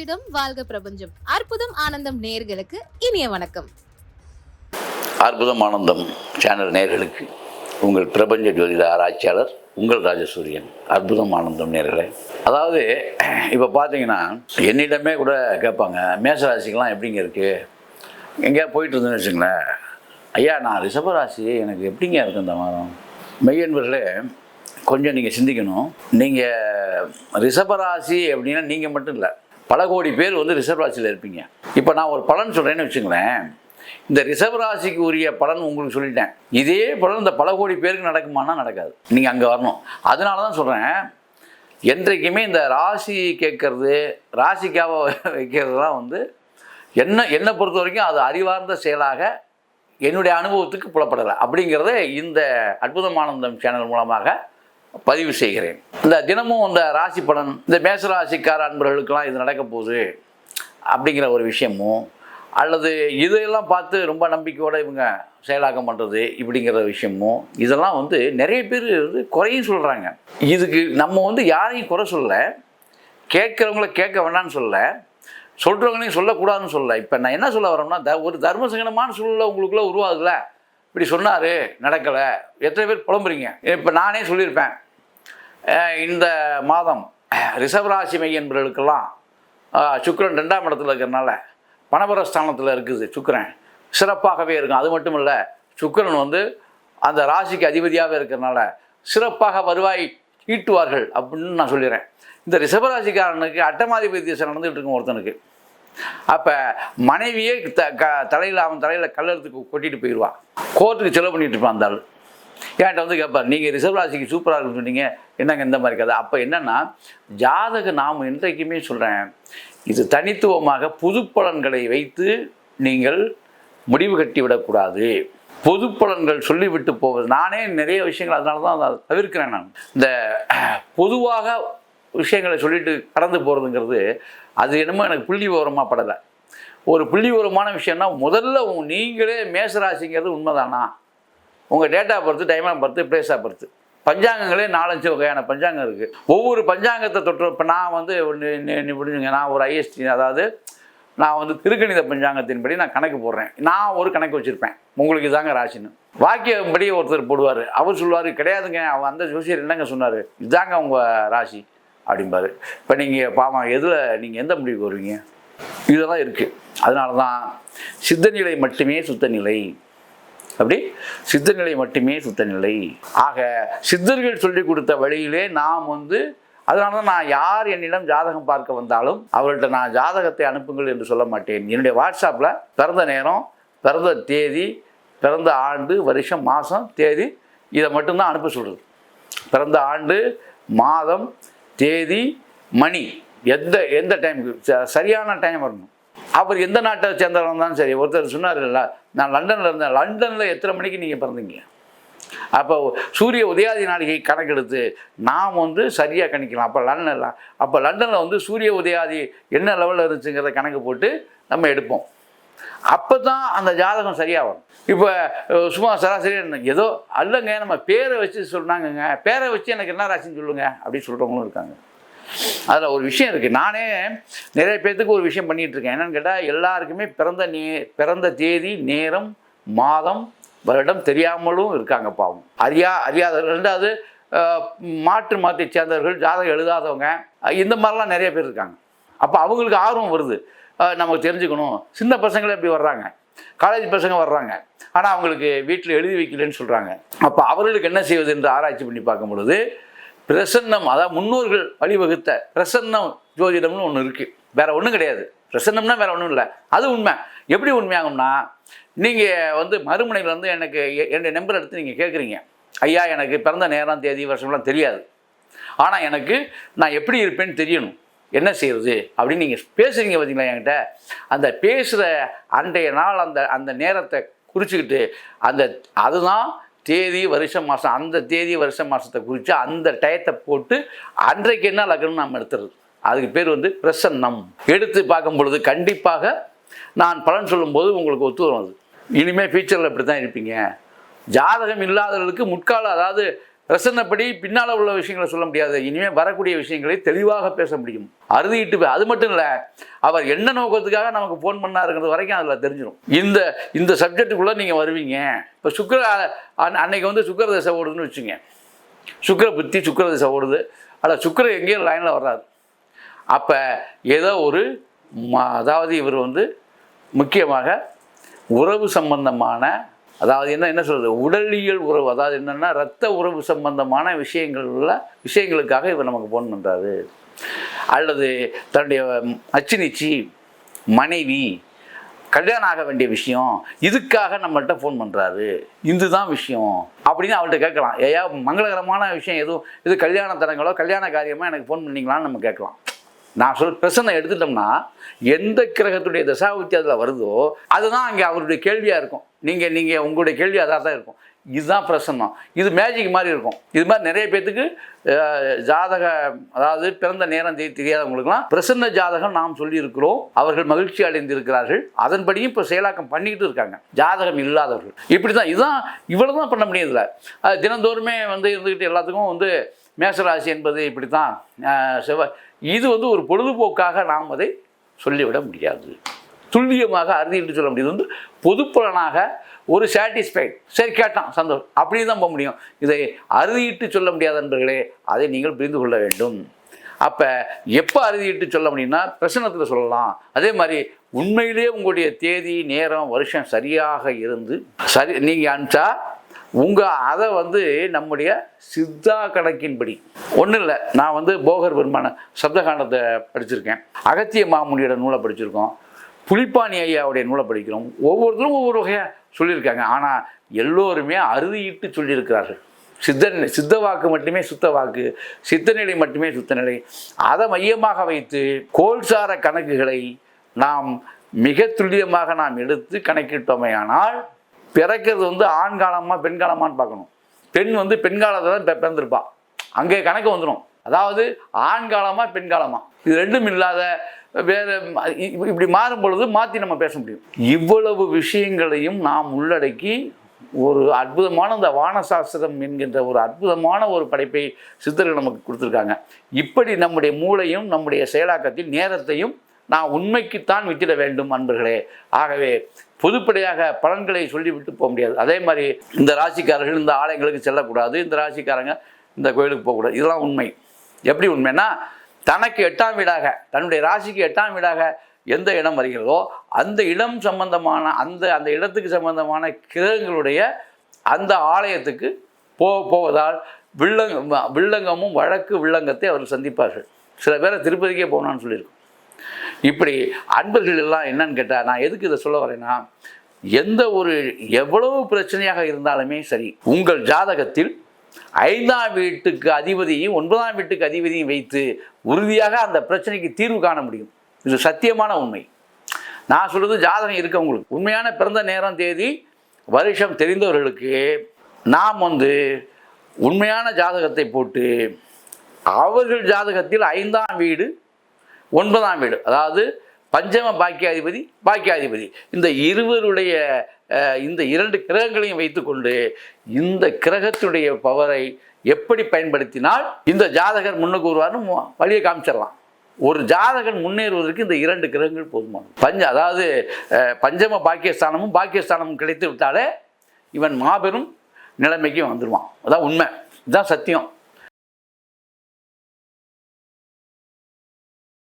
ஜோதிடம் வாழ்க பிரபஞ்சம். அற்புதம் ஆனந்தம் நேர்களுக்கு இனிய வணக்கம். அற்புதம் ஆனந்தம் சேனல் நேர்களுக்கு உங்கள் பிரபஞ்ச ஜோதிட ஆராய்ச்சியாளர் உங்கள் ராஜசூரியன். அற்புதம் ஆனந்தம் நேர்களே அதாவது இப்போ பார்த்தீங்கன்னா என்னிடமே கூட கேட்பாங்க மேசராசிக்கெலாம் எப்படிங்க இருக்குது எங்கேயா போயிட்டு இருந்தேன்னு வச்சுங்களேன் ஐயா நான் ரிஷபராசி எனக்கு எப்படிங்க இருக்கு இந்த மாதம் மெய்யன்பர்களே கொஞ்சம் நீங்கள் சிந்திக்கணும். நீங்கள் ரிஷபராசி அப்படின்னா நீங்கள் மட்டும் இல்லை. பல கோடி பேர் வந்து ரிசர்வ் ராசியில் இருப்பீங்க. இப்போ நான் ஒரு பலன் சொல்கிறேன்னு வச்சுங்களேன் இந்த ரிசர்வ் ராசிக்கு உரிய பலன் உங்களுக்கு சொல்லிட்டேன். இதே பலன் இந்த பல கோடி பேருக்கு நடக்குமானா நடக்காது. நீங்கள் அங்கே வரணும். அதனால தான் சொல்கிறேன் என்றைக்குமே இந்த ராசி கேட்கறது ராசிக்காக வைக்கிறதுலாம் வந்து என்ன என்னை பொறுத்த வரைக்கும் அது அறிவார்ந்த செயலாக என்னுடைய அனுபவத்துக்கு புலப்படலை. அப்படிங்கிறத இந்த அற்புதமானந்தம் சேனல் மூலமாக பதிவு செய்கிறேன். இந்த தினமும் இந்த ராசி பலன் இந்த மேசராசிக்கார அன்பர்களுக்கெல்லாம் இது நடக்க போகுது அப்படிங்கிற ஒரு விஷயமும் அல்லது இதையெல்லாம் பார்த்து ரொம்ப நம்பிக்கையோடு இவங்க செயலாக்கம் பண்ணுறது இப்படிங்கிற விஷயமும் இதெல்லாம் வந்து நிறைய பேர் வந்து குறையும் சொல்கிறாங்க இதுக்கு நம்ம வந்து யாரையும் குறை சொல்ல கேட்குறவங்கள கேட்க வேண்டாம்னு சொல்ல சொல்கிறவங்களையும் சொல்லக்கூடாதுன்னு சொல்ல. இப்போ நான் என்ன சொல்ல வரேன்னா த ஒரு தர்மசங்கடமான சூழ்நிலை உங்களுக்குள்ளே உருவாகுதுல. இப்படி சொன்னார் நடக்கலை எத்தனை பேர் புலம்புறீங்க? இப்போ நானே சொல்லியிருப்பேன். இந்த மாதம் ரிஷப் ராசி மையன்பர்களுக்கெல்லாம் சுக்கரன் ரெண்டாம் இடத்துல இருக்கிறனால பணபரஸ்தானத்தில் இருக்குது சுக்கிரன். சிறப்பாகவே இருக்கும். அது மட்டும் இல்லை சுக்கிரன் வந்து அந்த ராசிக்கு அதிபதியாகவே இருக்கிறனால சிறப்பாக வருவாய் ஈட்டுவார்கள் அப்படின்னு நான் சொல்லிடுறேன் இந்த ரிஷபராசிக்காரனுக்கு அட்டமாதிபதி திசை நடந்துகிட்டு இருக்கும் ஒருத்தனுக்கு. அப்போ மனைவியே த க தலையில் அவன் தலையில் கல்லெடுத்து கொட்டிட்டு போயிடுவான் கோர்ட்டுக்கு செலவு பண்ணிட்டு இருப்பான் அந்த ஆள். என்கிட்ட வந்து கேட்பார் நீங்கள் ரிசர்வ் ராசிக்கு சூப்பராக இருக்குன்னு சொன்னீங்க. என்னங்க இந்த மாதிரி கதை? அப்போ என்னென்னா ஜாதக நாம் என்றைக்குமே சொல்கிறேன் இது தனித்துவமாக புது பலன்களை வைத்து நீங்கள் முடிவு கட்டி விடக்கூடாது பொது பலன்கள் சொல்லிவிட்டு போவது. நானே நிறைய விஷயங்கள் அதனால தான் அதை தவிர்க்கிறேன் நான். இந்த பொதுவாக விஷயங்களை சொல்லிட்டு கடந்து போகிறதுங்கிறது அது என்னமோ எனக்கு புள்ளி விவரமாக படலை. ஒரு புள்ளி விவரமான விஷயம்னா முதல்ல நீங்களே மேசராசிங்கிறது உண்மைதானா? உங்கள் டேட்டா பொறுத்து டைமாக பொறுத்து பிளேஸாக பொறுத்து பஞ்சாங்கங்களே நாலஞ்சு வகையான பஞ்சாங்கம் இருக்குது ஒவ்வொரு பஞ்சாங்கத்தை தொற்று இப்போ நான் வந்து ஒன்று புரிஞ்சுங்க நான் ஒரு ஐஎஸ்டி அதாவது நான் வந்து திருக்கணித பஞ்சாங்கத்தின்படி நான் கணக்கு போடுறேன். நான் ஒரு கணக்கு வச்சுருப்பேன். உங்களுக்கு தாங்க ராசின்னு. வாக்கியம்படி ஒருத்தர் போடுவார். அவர் சொல்லுவார் கிடையாதுங்க. அவன் அந்த ஜோசியர் என்னங்க சொன்னார்? இதாங்க உங்கள் ராசி. அப்படிம்பாரு. இப்போ நீங்கள் பாவம் எதில் நீங்கள் எந்த முடிவுக்கு வருவீங்க? இதெல்லாம் இருக்குது அதனால தான் சித்தநிலை மட்டுமே சுத்தநிலை அப்படி? சித்தநிலை மட்டுமே சுத்தநிலை. ஆக சித்தர்கள் சொல்லி கொடுத்த வழியிலே நாம் வந்து அதனால தான் நான் யார் என்னிடம் ஜாதகம் பார்க்க வந்தாலும் அவர்கள்ட்ட நான் ஜாதகத்தை அனுப்புங்கள் என்று சொல்ல மாட்டேன். என்னுடைய வாட்ஸ்அப்பில் பிறந்த நேரம் பிறந்த தேதி பிறந்த ஆண்டு வருஷம் மாதம் தேதி இதை மட்டும்தான் அனுப்ப சொல்கிறது பிறந்த ஆண்டு மாதம் தேதி மணி எந்த எந்த டைமுக்கு ச- சரியான டைம் வரணும். அவர் எந்த நாட்டை சேர்ந்தவங்க தான் சரி ஒருத்தர் சொன்னார் இல்லை நான் லண்டனில் இருந்தேன். லண்டனில் எத்தனை மணிக்கு நீங்கள் பிறந்தீங்க? அப்போ சூரிய உதயாதி நாளிகை கணக்கெடுத்து நாம் வந்து சரியாக கணிக்கலாம். அப்போ லண்டனில் அப்போ லண்டனில் வந்து சூரிய உதயாதி என்ன லெவலில் இருந்துச்சுங்கிறத கணக்கு போட்டு நம்ம எடுப்போம். அப்போ தான் அந்த ஜாதகம் சரியாக வரும் இப்போ சும்மா சராசரி ஏதோ அல்லங்க நம்ம பேரை வச்சு சொன்னாங்கங்க. பேரை வச்சு எனக்கு என்ன ராசின்னு சொல்லுங்கள் அப்படின்னு சொல்கிறவங்களும் இருக்காங்க. அதில் ஒரு விஷயம் இருக்குது நானே நிறைய பேர்த்துக்கு ஒரு விஷயம் பண்ணிகிட்டு இருக்கேன். கேட்டால் எல்லாருக்குமே பிறந்த நே பிறந்த தேதி நேரம் மாதம் வருடம் தெரியாமலும் இருக்காங்க பாவம். அறியா அறியாதவர்கள் ரெண்டாவது மாற்று மாற்றி சேர்ந்தவர்கள் ஜாதகம் எழுதாதவங்க இந்த மாதிரிலாம் நிறைய பேர் இருக்காங்க. அப்போ அவங்களுக்கு ஆர்வம் வருது. நமக்கு தெரிஞ்சுக்கணும். சின்ன பசங்களே இப்படி வர்றாங்க. காலேஜ் பசங்க வர்றாங்க. ஆனால் அவங்களுக்கு வீட்டில் எழுதி வைக்கலன்னு சொல்கிறாங்க அப்போ அவர்களுக்கு என்ன செய்வது என்று ஆராய்ச்சி பண்ணி பார்க்கும் பொழுது பிரசன்னம் அதாவது முன்னோர்கள் வழிவகுத்த பிரசன்னம் ஜோதிடம்னு ஒன்று இருக்குது வேற ஒன்றும் கிடையாது. பிரசன்னம்னா வேற ஒன்றும் இல்லை. அது உண்மை. எப்படி உண்மையாகும்னா நீங்கள் வந்து மறுமனையில் வந்து எனக்கு என்னுடைய நம்பர் எடுத்து நீங்கள் கேட்குறீங்க ஐயா எனக்கு பிறந்த நேரம் தேதி வருஷம்லாம் தெரியாது. ஆனால் எனக்கு நான் எப்படி இருப்பேன்னு தெரியணும். என்ன செய்யறது அப்படின்னு நீங்கள் பேசுகிறீங்க பார்த்தீங்களா என்கிட்ட? அந்த பேசுகிற அன்றைய நாள் அந்த அந்த நேரத்தை குறிச்சிக்கிட்டு அந்த அதுதான் தேதி வருஷம் மாதம் அந்த தேதி வருஷம் மாதத்தை குறித்து அந்த டயத்தை போட்டு அன்றைக்கு என்ன லக்னம் நாம் எடுத்துறது. அதுக்கு பேர் வந்து பிரசன்னம். எடுத்து பார்க்கும் பொழுது கண்டிப்பாக நான் பலன் சொல்லும்போது உங்களுக்கு ஒத்து வரும் அது. இனிமேல் ஃபியூச்சரில் இப்படி தான் இருப்பீங்க. ஜாதகம் இல்லாதவர்களுக்கு முற்கால அதாவது பிரசன்னப்படி பின்னால் உள்ள விஷயங்களை சொல்ல முடியாது. இனிமேல் வரக்கூடிய விஷயங்களை தெளிவாக பேச முடியும். அறுதிட்டு அது மட்டும் இல்லை அவர் என்ன நோக்கத்துக்காக நமக்கு ஃபோன் பண்ணாருங்கிறது வரைக்கும் அதில் தெரிஞ்சிடும் இந்த இந்த சப்ஜெக்ட்டுக்குள்ளே நீங்கள் வருவீங்க. இப்போ சுக்கர அன்னைக்கு வந்து சுக்கர தசை ஓடுதுன்னு வச்சுங்க. சுக்கர புத்தி சுக்கர தசை ஓடுது. அதில் சுக்கர எங்கேயும் லைனில் வராது அப்போ ஏதோ ஒரு ம- அதாவது இவர் வந்து முக்கியமாக உறவு சம்பந்தமான அதாவது என்ன என்ன சொல்கிறது உடலியல் உறவு அதாவது என்னென்னா ரத்த உறவு சம்பந்தமான விஷயங்களில் விஷயங்களுக்காக இவர் நமக்கு ஃபோன் பண்ணுறாரு அல்லது தன்னுடைய அச்சினிச்சி மனைவி கல்யாணம் ஆக வேண்டிய விஷயம் இதுக்காக நம்மள்கிட்ட ஃபோன் பண்ணுறாரு இதுதான் விஷயம். அப்படின்னு அவள்கிட்ட கேட்கலாம். ஏயா மங்களகரமான விஷயம் எதுவும் இது கல்யாண தரங்களோ கல்யாண காரியமோ எனக்கு ஃபோன் பண்ணிங்களான்னு நம்ம கேட்கலாம். நான் சொல் பிரச்சனை எடுத்துட்டோம்னா எந்த கிரகத்துடைய தசாபுத்தி அதில் வருதோ அதுதான் அங்கே அவருடைய கேள்வியாக இருக்கும். நீங்கள் நீங்கள் உங்களுடைய கேள்வி அதாக தான் இருக்கும். இதுதான் பிரசன்னம். இது மேஜிக் மாதிரி இருக்கும். இது மாதிரி நிறைய பேர்த்துக்கு ஜாதக அதாவது பிறந்த நேரம் தெரி- தெரியாதவங்களுக்குலாம் பிரசன்ன ஜாதகம் நாம் சொல்லியிருக்கிறோம். அவர்கள் மகிழ்ச்சி அடைந்திருக்கிறார்கள். அதன்படியும் இப்போ செயலாக்கம் பண்ணிக்கிட்டு இருக்காங்க. ஜாதகம் இல்லாதவர்கள். இப்படி தான் இதுதான் இவ்வளோ தான் பண்ண முடியுதுல தினந்தோறுமே வந்து இருந்துக்கிட்டு எல்லாத்துக்கும் வந்து மேசராசி என்பது இப்படி தான் செவ்வாய் இது வந்து ஒரு பொழுதுபோக்காக நாம் அதை சொல்லிவிட முடியாது. துல்லியமாக அறுதிட்டு சொல்ல முடியுது. வந்து பொதுப்பலனாக ஒரு சாட்டிஸ்ஃபைட் சரி கேட்டான் சந்தோஷம் அப்படி தான் போக முடியும். இதை அறுதியிட்டு சொல்ல முடியாத நண்பர்களே அதை நீங்கள் புரிந்து கொள்ள வேண்டும். அப்போ எப்போ அறுதியிட்டு சொல்ல முடியும்னா பிரசனத்தில் சொல்லலாம். அதே மாதிரி உண்மையிலேயே உங்களுடைய தேதி நேரம் வருஷம் சரியாக இருந்து சரி நீங்கள் அனுப்பிச்சா உங்கள் அதை வந்து நம்முடைய சித்தா கணக்கின்படி. ஒன்றும் இல்லை நான் வந்து போகர் பெருமான சப்தகாண்டத்தை படிச்சிருக்கேன். அகத்திய மாமுனியோட நூலை படிச்சிருக்கோம். புலிப்பாணி ஐயாவுடைய நூலை படிக்கிறோம். ஒவ்வொருத்தரும் ஒவ்வொரு வகையாக சொல்லியிருக்காங்க. ஆனால் எல்லோருமே அறுதியிட்டு சொல்லியிருக்கிறார்கள். சித்த சித்த வாக்கு மட்டுமே சுத்த வாக்கு சித்தநிலை மட்டுமே சுத்தநிலை அதை மையமாக வைத்து கோல்சார கணக்குகளை நாம் மிக துல்லியமாக நாம் எடுத்து கணக்கிட்டோமையானால் பிறக்கிறது வந்து ஆண் காலமா பார்க்கணும். பெண் வந்து பெண்காலத்தில் தான் பிறந்திருப்பா. அங்கே கணக்கு வந்துடும் அதாவது ஆண்காலமாக பெண்காலமாக இது ரெண்டும் இல்லாத வேற இ- இப்படி மாறும் பொழுது மாற்றி நம்ம பேச முடியும். இவ்வளவு விஷயங்களையும் நாம் உள்ளடக்கி ஒரு அற்புதமான இந்த வானசாஸ்திரம் என்கின்ற ஒரு அற்புதமான ஒரு படைப்பை சித்தர்கள் நமக்கு கொடுத்துருக்காங்க. இப்படி நம்முடைய மூளையும் நம்முடைய செயலாக்கத்தில் நேரத்தையும் நான் உண்மைக்குத்தான் வித்திட வேண்டும் அன்பர்களே. ஆகவே பொதுப்படையாக பலன்களை சொல்லிவிட்டு போக முடியாது. அதே மாதிரி இந்த ராசிக்காரர்கள் இந்த ஆலயங்களுக்கு செல்லக்கூடாது இந்த ராசிக்காரங்க இந்த கோயிலுக்கு போகக்கூடாது. இதெல்லாம் உண்மை. எப்படி உண்மைன்னா தனக்கு எட்டாம் வீடாக தன்னுடைய ராசிக்கு எட்டாம் வீடாக எந்த இடம் வருகிறதோ அந்த இடம் சம்பந்தமான அந்த அந்த இடத்துக்கு சம்பந்தமான கிரகங்களுடைய அந்த ஆலயத்துக்கு போ போவதால் வில்லங்க வில்லங்கமும் வழக்கு வில்லங்கத்தை அவர் சந்திப்பார்கள். சில பேரை திருப்பதிக்கே போகணும்னு சொல்லியிருக்கோம். இப்படி அன்பர்கள் எல்லாம் என்னன்னு கேட்டால் நான் எதுக்கு இதை சொல்ல வரேன்னா எந்த ஒரு எவ்வளவு பிரச்சனையாக இருந்தாலுமே சரி உங்கள் ஜாதகத்தில் ஐந்தாம் வீட்டுக்கு அதிபதியும் ஒன்பதாம் வீட்டுக்கு அதிபதியும் வைத்து உறுதியாக அந்த பிரச்சனைக்கு தீர்வு காண முடியும். இது சத்தியமான உண்மை. நான் சொல்கிறது ஜாதகம் இருக்கவங்களுக்கு உண்மையான பிறந்த நேரம் தேதி வருஷம் தெரிந்தவர்களுக்கு நாம் வந்து உண்மையான ஜாதகத்தை போட்டு அவர்கள் ஜாதகத்தில் ஐந்தாம் வீடு ஒன்பதாம் வீடு. அதாவது பஞ்சம பாக்கியாதிபதி பாக்கியாதிபதி. இந்த இருவருடைய இந்த இரண்டு கிரகங்களையும் வைத்துக்கொண்டு இந்த கிரகத்துடைய பவரை எப்படி பயன்படுத்தினால் இந்த ஜாதகர் முன்னுக்கு வருவார்னு வழியை காமிச்சிடலாம். ஒரு ஜாதகன் முன்னேறுவதற்கு இந்த இரண்டு கிரகங்கள் போதுமானது. பஞ்ச அதாவது பஞ்சம பாக்கியஸ்தானமும் பாக்கியஸ்தானமும் கிடைத்து விட்டாலே இவன் மாபெரும் நிலைமைக்கு வந்துடுவான் அதான் உண்மை. இதுதான் சத்தியம்.